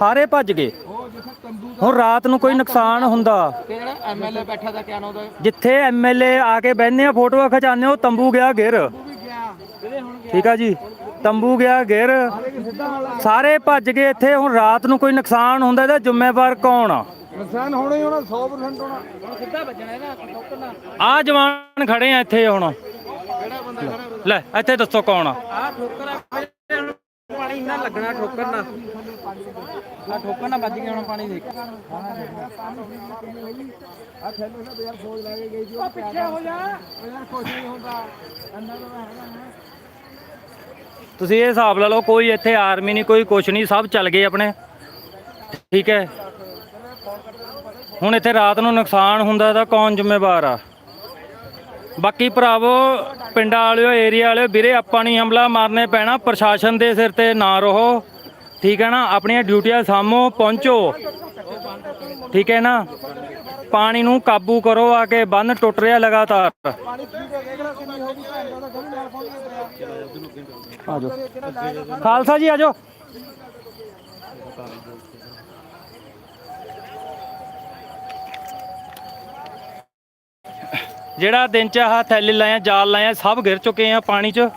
ਸਾਰੇ ਭੱਜ ਗਏ। ਹੁਣ ਰਾਤ ਨੂੰ ਕੋਈ ਨੁਕਸਾਨ ਹੁੰਦਾ। ਕਿਹੜਾ ਐਮਐਲਏ ਬੈਠਾ ਤਾਂ ਕਿਆ ਨਾ ਉਹਦਾ? ਜਿੱਥੇ ਐਮਐਲਏ ਆ ਕੇ ਬਹਿੰਦੇ ਆ ਫੋਟੋਆਂ ਖਿਚਾਉਂਦੇ ਉਹ ਤੰਬੂ ਗਿਆ ਗਿਰ ਠੀਕ ਆ ਜੀ? ਤੰਬੂ ਗਿਆ ਗਿਰ ਸਾਰੇ ਭੱਜ ਗਏ ਇੱਥੇ। ਹੁਣ ਰਾਤ ਨੂੰ ਕੋਈ ਨੁਕਸਾਨ ਹੁੰਦਾ ਇਹਦਾ ਜ਼ਿੰਮੇਵਾਰ ਕੌਣ ਆ? ਨੁਕਸਾਨ ਹੋਣਾ ਹੀ ਹੋਣਾ 100% ਹੋਣਾ। ਹੁਣ ਸਿੱਧਾ ਵੱਜਣਾ ਇਹਦਾ ਆ ਜਵਾਨ ਖੜੇ ਆ ਇੱਥੇ ਹੁਣ। ਕਿਹੜਾ ਬੰਦਾ ਖੜਾ? ਲੈ ਇੱਥੇ ਦੱਸੋ ਕੌਣ ਆ? ਆ ਠੋਕਰ ਆ ਪਾਣੀ ਇੰਨਾ ਲੱਗਣਾ ਠੋਕਰ ਨਾ ਆ ਠੋਕਰ ਨਾ ਵੱਜ ਗਿਆ ਹੁਣ ਪਾਣੀ ਦੇਖ। ਆ ਥੈਲੋ ਨਾ ਯਾਰ ਫੌਜ ਲਾ ਕੇ ਗਈ ਸੀ ਉਹ ਪਿੱਛੇ ਹੋ ਜਾ। ਯਾਰ ਕੁਝ ਨਹੀਂ ਹੁੰਦਾ। ਅੰਦਰ ਤਾਂ ਹੈਗਾ ਤੁਸੀਂ ਇਹ ਹਿਸਾਬ ਲਾ ਲਓ ਕੋਈ ਇੱਥੇ ਆਰਮੀ ਨਹੀਂ ਕੋਈ ਕੁਛ ਨਹੀਂ ਸਭ ਚੱਲ ਗਏ ਆਪਣੇ। ਠੀਕ ਹੈ। ਹੁਣ ਇੱਥੇ ਰਾਤ ਨੂੰ ਨੁਕਸਾਨ ਹੁੰਦਾ ਤਾਂ ਕੌਣ ਜ਼ਿੰਮੇਵਾਰ ਆ? ਬਾਕੀ ਭਰਾਵੋ, ਪਿੰਡਾਂ ਵਾਲਿਓ, ਏਰੀਆ ਵਾਲਿਓ, ਵੀਰੇ, ਆਪਾਂ ਨਹੀਂ ਹਮਲਾ ਮਾਰਨੇ ਪੈਣਾ। ਪ੍ਰਸ਼ਾਸਨ ਦੇ ਸਿਰ ਤੇ ਨਾ ਰਹੋ। ਠੀਕ ਹੈ ਨਾ? ਆਪਣੀਆਂ ਡਿਊਟੀਆਂ ਸਾਹਮੋ ਪਹੁੰਚੋ। ਠੀਕ ਹੈ ਨਾ? ਪਾਣੀ ਨੂੰ ਕਾਬੂ ਕਰੋ, ਆ ਕੇ ਬੰਨ ਟੁੱਟ ਰਿਹਾ ਲਗਾਤਾਰ। ਪਾਣੀ ਪੀ ਆਜੋ ਖਾਲਸਾ ਜੀ ਆਜੋ ਜਿਹੜਾ ਦਿਨ ਚ ਆਹ ਥੈਲੇ ਲਾਇਆ ਜਾਲ ਲਾਇਆ ਸਭ ਗਿਰ ਚੁੱਕੇ ਆ ਪਾਣੀ ਚ।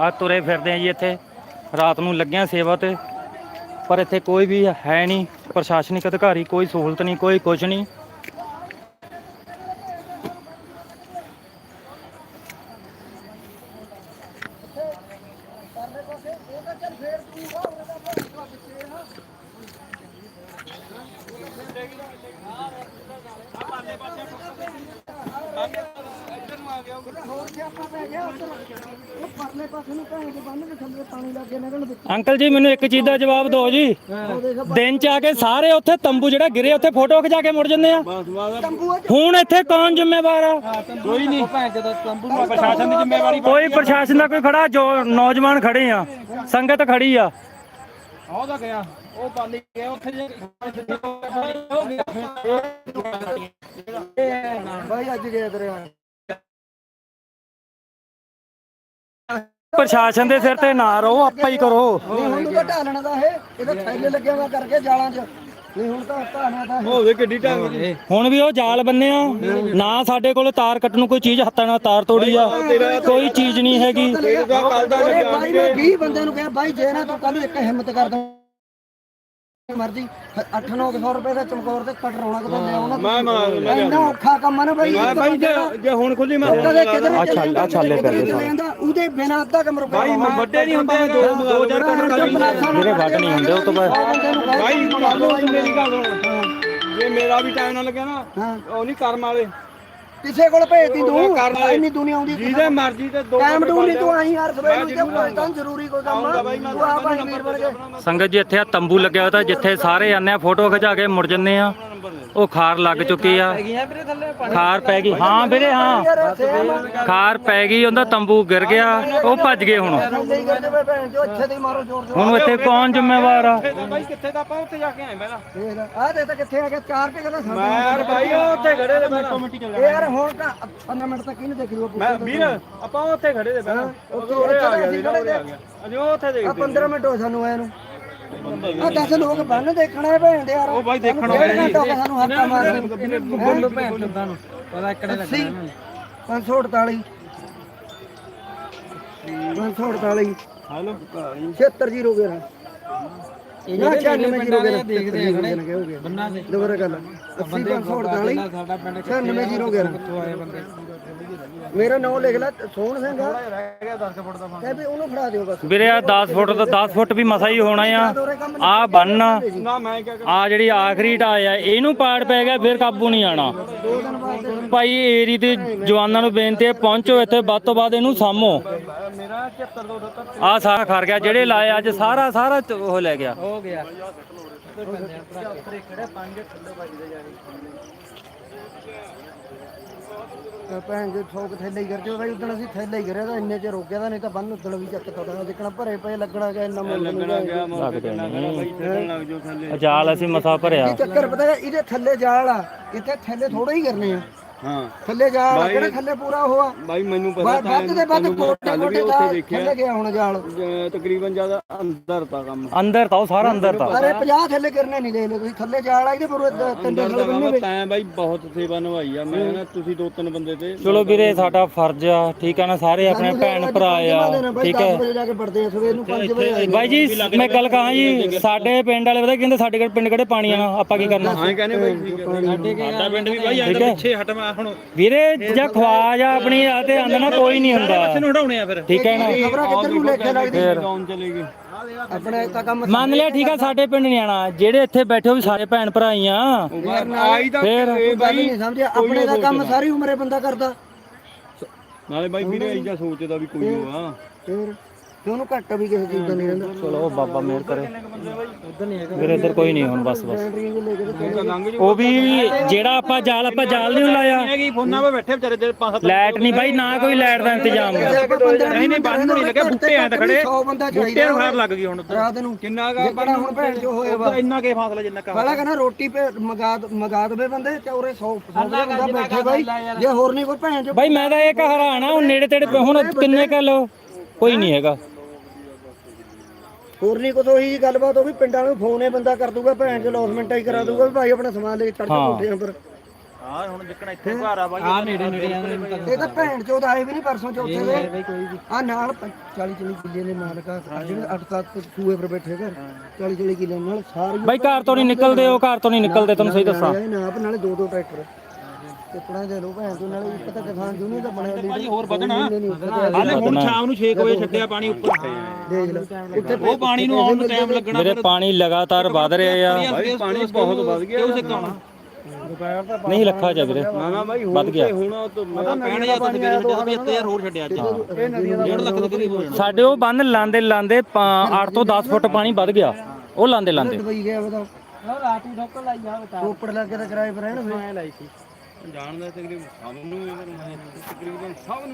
ਆ ਤੁਰੇ ਫਿਰਦੇ ਆ ਜੀ ਇੱਥੇ। ਰਾਤ ਨੂੰ ਲੱਗਿਆ ਸੇਵਾ ਤੇ, ਪਰ ਇੱਥੇ ਕੋਈ ਵੀ ਹੈ ਨਹੀਂ। ਪ੍ਰਸ਼ਾਸਨਿਕ ਅਧਿਕਾਰੀ ਕੋਈ ਸਹੂਲਤ ਨਹੀਂ, ਕੋਈ ਕੁਝ ਨਹੀਂ। ਪਰਲੇ ਪਾਸੇ ਨੂੰ ਭੈਣ ਦੇ ਬੰਨ ਦੇ ਥੱਲੇ ਪਾਣੀ ਲੱਗ ਗਿਆ ਨਿਕਲਣ ਦੇ ਅੰਕਲ ਜੀ ਮੈਨੂੰ ਇੱਕ ਚੀਜ਼ ਦਾ ਜਵਾਬ ਦਿਓ ਜੀ। ਦਿਨ ਚ ਆ ਕੇ ਸਾਰੇ ਉੱਥੇ ਤੰਬੂ ਜਿਹੜਾ ਗਿਰੇ ਉੱਥੇ ਫੋਟੋ ਖਿਚਾ ਕੇ ਮੁੜ ਜਾਂਦੇ ਆ? ਤੰਬੂ ਹੁਣ ਇੱਥੇ ਕੌਣ ਜ਼ਿੰਮੇਵਾਰ ਆ? ਕੋਈ ਨਹੀਂ। ਭੈਣ ਜਦੋਂ ਤੰਬੂ ਨੂੰ ਪ੍ਰਸ਼ਾਸਨ ਦੀ ਜ਼ਿੰਮੇਵਾਰੀ ਕੋਈ ਪ੍ਰਸ਼ਾਸਨ ਦਾ ਕੋਈ ਖੜਾ ਜੋ ਨੌਜਵਾਨ ਖੜੇ ਆ ਸੰਗਤ ਖੜੀ ਆ। ਆਉਦਾ ਗਿਆ ਉਹ ਪਾਲੀ ਗਿਆ ਉੱਥੇ ਜੇ ਭਾਈ ਅੱਜ ਗਿਆ ਤੇਰੇ ਪ੍ਰਸ਼ਾਸਨ ਦੇ ਸਿਰ ਤੇ ਨਾ ਰਹੋ ਆਪਾਂ ਹੀ ਕਰੋ। ਨਹੀਂ ਹੁਣ ਨੂੰ ਘਟਾ ਲੈਣਾ ਦਾ ਇਹ ਇਹਦੇ ਥੈਲੇ ਲੱਗੇ ਹੋਇਆ ਕਰਕੇ ਜਾਲਾਂ 'ਚ। ਨਹੀਂ ਹੁਣ ਤਾਂ ਹਟਾਣਾ ਤਾਂ ਹੋਵੇ ਕਿੱਡੀ ਢੰਗ ਦੀ ਹੁਣ ਵੀ ਉਹ ਜਾਲ ਬੰਨੇ ਆ ਨਾ ਸਾਡੇ ਕੋਲ ਤਾਰ ਕੱਟਣ ਨੂੰ ਕੋਈ ਚੀਜ਼ ਹੱਥਾਂ ਨਾਲ ਤਾਰ ਤੋੜੀ ਆ ਕੋਈ ਚੀਜ਼ ਨਹੀਂ ਹੈਗੀ। ਬਾਈ ਮੈਂ 20 ਬੰਦਿਆਂ ਨੂੰ ਕਿਹਾ ਬਾਈ ਜੇ ਨਾ ਤੂੰ ਕੱਲ ਇੱਕ ਹਿੰਮਤ ਕਰ ਦੋ ਮਰਜ਼ੀ 8-900 ਰੁਪਏ ਦਾ ਚਮਕੌਰ ਤੇ ਕਟਰਾਉਣਾ ਕਿਤੇ ਲੈ ਆਉਣਾ ਮੈਂ ਮੈਂ ਇੰਨਾ ਔਖਾ ਕੰਮ ਆ ਨਾ ਬਾਈ ਬਾਈ ਜੇ ਹੁਣ ਖੁੱਲੀ ਮੈਂ ਕਦੇ ਕਿਧਰ ਆ ਛੱਲ- ਆ ਛਾਲੇ ਪੈ ਸਾਰੇ। ਉਹਦੇ ਬਿਨਾ ਅੱਧਾ ਕਮਰ ਬਾਈ ਮੈਂ ਵੱਡੇ ਨਹੀਂ ਹੁੰਦੇ 2000 ਜਿਹੜੇ ਵੱਢ ਨਹੀਂ ਹੁੰਦੇ ਉਹ ਤੋਂ ਬਾਅਦ ਬਾਈ ਮੇਰੀ ਗੱਲ ਸੁਣ ਜੇ ਮੇਰਾ ਵੀ ਟਾਈਮ ਨਾ ਲੱਗਿਆ ਨਾ ਹਾਂ ਉਹ ਨਹੀਂ ਕਰਮ ਵਾਲੇ ਕਿਸੇ ਕੋਲ ਭੇਜਦੀ ਤੂੰ। ਇੰਨੀ ਦੁਨੀਆ ਆਉਂਦੀ ਜਿਹਦੇ ਮਰਜ਼ੀ ਤੇ ਦੋ ਟਾਈਮ ਟੂ ਨਹੀਂ ਤੂੰ ਆਈ ਯਾਰ ਸਵੇਰ ਨੂੰ ਤੇ ਤਾਂ ਜ਼ਰੂਰੀ ਕੋਈ ਕੰਮ ਤੂੰ ਆ ਭਾਈ ਵੀਰ ਬਣ ਕੇ ਸੰਗਤ ਜੀ ਇੱਥੇ ਆ ਤੰਬੂ ਲੱਗਿਆ ਹੋਇਆ ਤਾਂ ਜਿੱਥੇ ਸਾਰੇ ਆਨੇ ਆ ਫੋਟੋ ਖਿਚਾ ਕੇ ਮੁੜ ਜੰਨੇ ਆ। ਉਹ ਖਾਰ ਲੱਗ ਚੁੱਕੀ ਆ ਗਿਆ ਵੀਰੇ ਥੱਲੇ ਖਾਰ ਪੈ ਗਈ ਹਾਂ ਵੀਰੇ ਹਾਂ ਖਾਰ ਪੈ ਗਈ ਉਹਦਾ ਤੰਬੂ ਗਿਰ ਗਿਆ ਉਹ ਭੱਜ ਗਏ ਹੁਣ ਹੁਣ ਇੱਥੇ ਕੌਣ ਜ਼ਿੰਮੇਵਾਰ ਆ ਬਾਈ ਕਿੱਥੇ ਦਾ ਆਪਾਂ ਉੱਥੇ ਜਾ ਕੇ ਆਏ ਪਹਿਲਾਂ ਦੇਖ ਆ ਦੇ ਤਾਂ ਕਿੱਥੇ ਆ ਗਿਆ ਚਾਰ ਕੇ ਕਹਿੰਦਾ ਮੈਂ ਯਾਰ ਬਾਈ ਉਹ ਉੱਥੇ ਖੜੇ ਦੇ ਮੈਂ ਕਮੇਟੀ ਚੱਲ ਇਹ ਯਾਰ ਹੁਣ ਤਾਂ 15 ਮਿੰਟ ਤੱਕ ਇਹਨੂੰ ਦੇਖ ਲੂਗਾ ਮੈਂ ਵੀਰ ਆਪਾਂ ਉੱਥੇ ਖੜੇ ਦੇ ਪਹਿਲਾਂ ਉੱਥੇ ਉਰੇ ਆ ਗਿਆ ਅਸੀਂ ਵੀਰ ਖੜੇ ਉਰੇ ਆ ਗਿਆ ਅਜੇ ਉਹ ਉੱਥੇ ਆ ਦੇਖ 15 ਮਿੰਟ ਹੋ ਸਾਨੂੰ ਆਏ ਨੂੰ ਆ ਦੱਸ ਲੋਕ ਬੰਨ ਦੇਖਣਾ ਭੈਣ ਦੇ ਯਾਰ। ਉਹ ਬਾਈ ਦੇਖਣ ਵਾਲੇ ਘੰਟਾ ਹੋ ਸਾਨੂੰ ਹੱਥਾਂ ਮਾਰਨ। ਬੰਨ ਭੈਣ ਚੋਦਾਂ ਨੂੰ। ਪਤਾ ਇੱਕੜੇ ਲੱਗਣਾ 548 548 ਹੈਲੋ। 76 ਜੀਰੋ 11 ਇਹਨਾਂ ਦੇ ਕਿੰਨੇ ਪਿੰਡਾਂ ਦੇ ਦੇਖਦੇ ਆ ਖੜੇ ਬੰਨਾ ਦੇ ਦੁਬਾਰਾ ਗੱਲ 80548 97011 ਕਿੱਥੋਂ ਆਏ ਬੰਦੇ? ਮੇਰਾ ਨਾਮ ਲਿਖ ਲੈ ਸੋਹਣ ਸਿੰਘ ਆ। ਰਹਿ ਗਿਆ ਉਹਨੂੰ ਫੜਾ ਦਿਓ ਬਸ। ਵੀਰੇ ਆ 10 ਫੁੱਟ ਦਾ 10 ਫੁੱਟ ਵੀ ਮਸਾ ਹੀ ਹੋਣਾ ਆ। ਆ ਬੰਨ। ਨਾ ਆ ਜਿਹੜੀ ਆਖਰੀ ਟਾ ਆ ਇਹਨੂੰ ਪਾੜ ਪੈ ਗਿਆ ਫਿਰ ਕਾਬੂ ਨਹੀਂ ਆਣਾ। ਭਾਈ ਏਰੀ ਦੇ ਜਵਾਨਾਂ ਨੂੰ ਬੇਨਤੀ ਹੈ ਪਹੁੰਚੋ ਇੱਥੇ ਵੱਧ ਤੋਂ ਵੱਧ ਇਹਨੂੰ ਸਾਮੋ ਆ ਸਾਰਾ ਖਰ ਗਿਆ ਜਿਹੜੇ ਲਾਏ ਅੱਜ ਸਾਰਾ ਸਾਰਾ ਉਹ ਲੈ ਗਿਆ। ਹੋ ਗਿਆ। ਅਹ ਭੈਣ ਦੇ 100 ਥੈਲੇ ਹੀ ਕਰ ਜੋ ਬਾਈ ਉਦੋਂ ਅਸੀਂ ਥੈਲੇ ਹੀ ਕਰਿਆ ਤਾਂ ਇੰਨੇ ਚ ਰੋਕਿਆ ਤਾਂ ਨਹੀਂ ਤਾਂ ਬੰਨ ਉਦੋਂ ਵੀ ਚੱਕ ਜਿੱਕਣਾ ਭਰੇ ਪਏ ਲੱਗਣਾ ਕਿ ਇੰਨਾ ਮੁੱਲ ਲੱਗਣਾ ਗਿਆ ਮੌਕੇ ਤੇ ਨਾ ਕਰਾ ਬਾਈ ਛੱਡਣ ਲੱਗ ਜਾਓ ਥੱਲੇ। ਜਾਲ ਅਸੀਂ ਮਸਾ ਭਰਿਆ। ਚੱਕਰ ਪਤਾ ਹੈ ਇਹਦੇ ਥੱਲੇ ਜਾਲ ਆ ਇੱਥੇ ਥੱਲੇ ਥੋੜਾ ਹੀ ਕਰਨੇ ਆ। ਹਾਂ। ਥੱਲੇ ਜਾਲ ਆ ਕਿਹੜਾ ਥੱਲੇ ਪੂਰਾ ਹੋਆ ਬਾਈ ਮੈਨੂੰ ਪਤਾ ਵੱਧ ਵੱਧ ਦੇ ਵੱਧ ਕੋਟੇ ਕੱਲ ਵੀ ਕੋਟੇ ਉੱਥੇ ਦਾ ਦੇਖਿਆ। ਥੱਲੇ ਗਿਆ ਹੁਣ ਜਾਲ। ਜ- ਤਕਰੀਬਨ ਜ਼ਿਆਦਾ ਅੰਦਰ ਤਾਂ ਕੰਮ। ਅੰਦਰ ਤਾਂ ਉਹ ਸਾਰਾ ਅੰਦਰ ਤਾਂ। ਅਰੇ 50 ਥੱਲੇ ਕਰਨੇ ਨਹੀਂ ਲੈ ਲਓ ਤੁਸੀਂ ਥੱਲੇ ਜਾਲ ਆ ਇਹਦੇ ਪਰ ਤਿੰਨ ਅੰਦਰ ਨਾਲ ਤਾਂ ਬੰਨੇ ਕੰਮ। ਵੇ ਤੈਂ ਬਾਈ ਬਹੁਤ ਸੇਵਾ ਨਿਭਾਈ ਆ। ਮੈਂ ਨਾ ਤੁਸੀਂ ਦੋ ਤਿੰਨ ਬੰਦੇ ਤੇ ਚਲੋ ਵੀਰੇ ਸਾਡਾ ਫਰਜ਼ ਆ। ਠੀਕ ਆ ਨਾ ਸਾਰੇ ਆਪਣੇ ਭੈਣ ਭਰਾ ਆ। ਠੀਕ ਹੈ। ਵਜੇ ਜਾ ਕੇ ਪੜਦੇ ਆ ਸਵੇਰ ਨੂੰ 5 ਵਜੇ ਆਏ ਬਾਈ ਜੀ ਮੈਂ ਗੱਲ ਕਹਾਂ ਜੀ ਸਾਡੇ ਪਿੰਡ ਵਾਲੇ ਪਤਾ ਕੀ ਕਹਿੰਦੇ ਸਾਡੇ ਪਿੰਡ ਕਿਹੜੇ ਪਾਣੀ ਆਣਾ ਆਪਾਂ ਕੀ ਕਰਨਾ? ਹਾਂ ਕਹਿੰਦੇ ਬਾਈ ਠੀਕ ਹੈ ਸਾਡਾ ਪਿੰਡ ਵੀ ਬਾਈ ਆਂਦਾ ਪਿੱਛੇ ਹਟਵਾ ਹੁਣ। ਵੀਰੇ ਜਾਂ ਖਵਾਜ ਆ ਆਪਣੀ ਆ ਤੇ ਆਂਦਾ ਨਾ ਕੋਈ ਨਹੀਂ ਹੁੰਦਾ। ਇਹਨੂੰ ਹਟਾਉਣੇ ਆ ਫਿਰ? ਠੀਕ ਹੈ ਨਾ? ਖਬਰਾਂ ਕਿੱਧਰ ਨੂੰ ਲੇਖੇ ਲੱਗਦੀ ਕੌਣ ਚਲੇਗੀ। ਆਪਣੇ ਤਾਂ ਕੰਮ ਮੰਨ ਲਿਆ ਠੀਕ ਆ ਸਾਡੇ ਪਿੰਡ ਨਹੀਂ ਆਣਾ ਜਿਹੜੇ ਇੱਥੇ ਬੈਠੇ ਹੋ ਵੀ ਸਾਰੇ ਭੈਣ ਭਰਾ ਹੀ ਆ। ਆਈ ਤਾਂ ਫੇਰ। ਇਹ ਗੱਲ ਬਾਈ ਨਹੀਂ ਸਮਝਿਆ? ਆਪਣੇ ਦਾ ਕੰਮ ਸਾਰੀ ਉਮਰੇ ਬੰਦਾ ਕਰਦਾ। ਨਾਲੇ ਬਾਈ ਵੀਰੇ ਆਈ ਜਾਂ ਸੋਚਦਾ ਵੀ ਕੋਈ ਹੋਆ। ਫੇਰ। ਤੇ ਉਹਨੂੰ ਘੱਟ ਵੀ ਕਿਸੇ ਚੀਜ਼ ਦਾ ਨਹੀਂ ਰਹਿੰਦਾ? ਚਲੋ ਬਾਬਾ ਮਿਹਰ ਕਰੇ। ਵੀਰੇ ਇੱਧਰ ਕੋਈ ਨਹੀਂ ਹੁਣ ਬਸ ਬਸ। ਲੈ ਕੇ ਤੇ ਉਹ ਵੀ ਜਿਹੜਾ ਆਪਾਂ ਜਾਲ ਆਪਾਂ ਜਾਲ ਨਹੀਂ ਲਾਇਆ। ਹੈਗੀ ਫੋਨਾਂ 'ਤੇ ਬੈਠੇ ਵਿਚਾਰੇ ਦੇ ਪੰਜ ਸੱਤ ਲਾਈਟ ਨਹੀਂ ਬਾਈ ਨਾ ਕੋਈ ਲਾਈਟ ਦਾ ਇੰਤਜ਼ਾਮ। ਨਹੀਂ ਨਹੀਂ ਬੰਨ ਨੂੰ ਨਹੀਂ ਲੱਗਿਆ ਬੂਟੇ ਆ ਤਾਂ ਖੜੇ। 100 ਬੰਦਾ ਬੂਟੇ ਚਾਹੀਦਾ ਨੂੰ ਫਾਇਰ ਲੱਗ ਗਈ ਹੁਣ ਰਾਤ ਨੂੰ। ਕਿੰਨਾ ਜੇ ਬੜਾ ਹੁਣ ਭੈਣ ਜੋ ਹੋਏ ਵਾ। ਇੰਨਾ ਕੇ ਫਾਸਲਾ ਜਿੰਨਾ ਕਾ ਪਹਿਲਾਂ ਕਹਿੰਦਾ ਰੋਟੀ ਪੇ ਮਗਾ ਮਗਾ ਦਵੇ ਬੰਦੇ ਚੌਰੇ 100 ਬੰਦਾ ਬੈਠੇ ਬਾਈ। ਜੇ ਹੋਰ ਨਹੀਂ ਕੋਈ ਭੈਣ ਜੋ ਬਾਈ ਮੈਂ ਤਾਂ ਇਹ ਕਹਰਾਣਾ ਹੁਣ ਨੇੜੇ ਤੇੜੇ ਹੁਣ ਕਿੰਨੇ ਕਿਲੋ ਕੋਈ ਨਹੀਂ ਹੈਗਾ। ਹੋਰ ਨਹੀਂ ਕੋਈ ਉਹੀ ਜਿਹੀ ਗੱਲਬਾਤ ਉਹ ਵੀ ਪਿੰਡਾਂ ਨੂੰ ਫੋਨ ਇਹ ਬੰਦਾ ਕਰ ਦੂਗਾ ਭੈਣ ਚ ਲੌਸਮੈਂਟ ਹੀ ਕਰਾ ਦੂਗਾ ਵੀ ਭਾਈ ਆਪਣਾ ਸਮਾਨ ਲੈ ਕੇ ਚੜ ਜਾ ਹਾਂ। ਪਰ ਆ ਹੁਣ ਜਿੱਕਣਾ ਇੱਥੇ ਘਰ ਆ ਬਾਈ। ਆ ਨੇੜੇ ਨੇੜੇ ਇਹ ਤਾਂ ਭੈਣ ਚੋਦ ਆਏ ਵੀ ਨਹੀਂ ਪਰਸੋਂ ਚੌਥੇ ਦੇ ਆ ਨਾਲ 40 40 ਕਿੱਲੇ ਦੇ ਮਾਲਕ ਆ ਜਿਹੜੇ 8 7 ਸੂਏ ਪਰ ਬੈਠੇ ਘਰ। 40 40 ਕਿੱਲੇ ਨਾਲ ਸਾਰੇ ਬਾਈ ਘਰ ਤੋਂ ਨਹੀਂ ਨਿਕਲਦੇ ਉਹ ਘਰ ਤੋਂ ਨਹੀਂ ਨਿਕਲਦੇ ਤੁਹਾਨੂੰ ਸਹੀ ਦੱਸਾਂ। ਇਹ ਨਾਪ ਨਾਲੇ ਦੋ ਦੋ ਟਰੈਕਟਰ। ਟਿੱਪਣਾ ਦੇ ਲੋ ਭੈਣ ਤੋਂ ਨਾਲੇ ਇੱਕ ਤਾਂ ਕਿਸਾਨ ਜੂਨੀ ਦਾ ਬਣਿਆ ਭਾਜੀ ਹੋਰ ਵਧਣਾ। ਨਹੀਂ ਹਾਲੇ ਹੁਣ ਸ਼ਾਮ ਨੂੰ 6 ਵਜੇ ਛੱਡਿਆ ਪਾਣੀ ਉੱਪਰ। ਦੇਖ ਲੈ ਉੱਥੇ ਉਹ ਪਾਣੀ ਨੂੰ ਆਉਣ ਨੂੰ ਟਾਈਮ ਲੱਗਣਾ ਮੇਰੇ ਪਾਣੀ ਲਗਾਤਾਰ ਵਧ ਰਿਹਾ ਆ। ਬਾਈ ਪਾਣੀ ਬਹੁਤ ਵੱਧ ਗਿਆ। ਕਿਉਂ ਸਿੱਕਾਉਣਾ ਨਹੀਂ ਲੱਖਾ ਜਾ ਵੀਰੇ। ਨਾ ਨਾ ਬਾਈ ਵੱਧ ਗਿਆ। ਹੁਣ ਤਾਂ ਪਤਾ ਪੈਣ ਜਾਂ ਤੁਸੀਂ ਮੇਰੇ ਛੱਡਿਆ 7000 ਹੋਰ ਛੱਡਿਆ ਅੱਜ। 1.5 ਲੱਖ ਦੇ ਕਰੀਬ ਹੋ ਜਾਣਾ। ਸਾਡੇ ਉਹ ਬੰਨ ਲਾਂਦੇ ਲਾਂਦੇ 8 ਤੋਂ 10 ਫੁੱਟ ਪਾਣੀ ਵੱਧ ਗਿਆ। ਉਹ ਲਾਂਦੇ ਲਾਂਦੇ। ਦੁਬਈ ਗਿਆ ਰਾਤ ਨੂੰ ਡੋਕਰ ਲਾਈ ਆ ਰੋਪੜ ਲੱਗੇ ਤਾਂ ਕਿਰਾਏ ਪਰ ਰਹਿਣ ਫੇ ਲਾਈ ਸੀ। ਜਾਣਦਾ ਤਕਰੀਬਨ ਸਭ ਨੂੰ ਇਹ ਤਕਰੀਬਨ ਸਭ